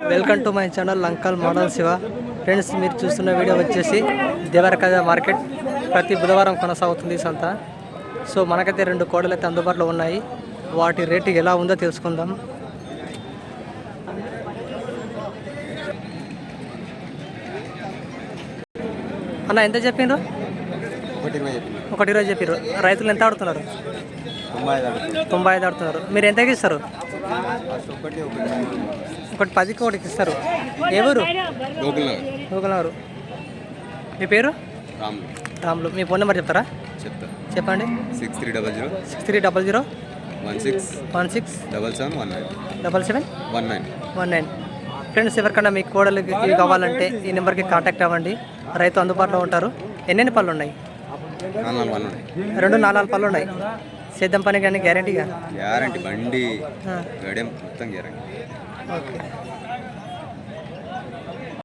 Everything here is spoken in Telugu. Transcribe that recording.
వెల్కమ్ టు మై ఛానల్ లంకల్ మోడల్ శివ. ఫ్రెండ్స్ మీరు చూస్తున్న వీడియో వచ్చేసి దేవరకథ మార్కెట్. ప్రతి బుధవారం కొనసాగుతుంది సంత. సో మనకైతే రెండు కోడలు అయితే అందుబాటులో ఉన్నాయి. వాటి రేటు ఎలా ఉందో తెలుసుకుందాం. అన్న ఎంత చెప్పిండ్రు ఒకటి ఇరవై చెప్పారు రైతులు ఎంత ఆడుతున్నారు? తొంభై ఐదు ఆడుతున్నారు. మీరు ఎంతకి ఇస్తారు ఒకటి పదికి ఒకటికి ఇస్తారు. ఎవరు? లోకల్ గూగులవారు మీ పేరు? రామ్ రాములు. మీ ఫోన్ నెంబర్ చెప్తారా? చెప్తా. చెప్పండి. Six three double zero. Six three double zero. One six. One six. Double seven one nine. Double seven? One nine. One nine. Friends ఎవరికైనా మీ కోడలికి కావాలంటే ఈ నెంబర్కి కాంటాక్ట్ అవ్వండి. రైతు అందుబాటులో ఉంటారు. ఎన్నెన్ని పళ్ళు ఉన్నాయి? రెండు నాలుగు పళ్ళు ఉన్నాయి. సేద్యం పని కానీ గ్యారంటీగా? గ్యారంటీ బండి గడియం మొత్తం గ్యారంటీ. ఓకే.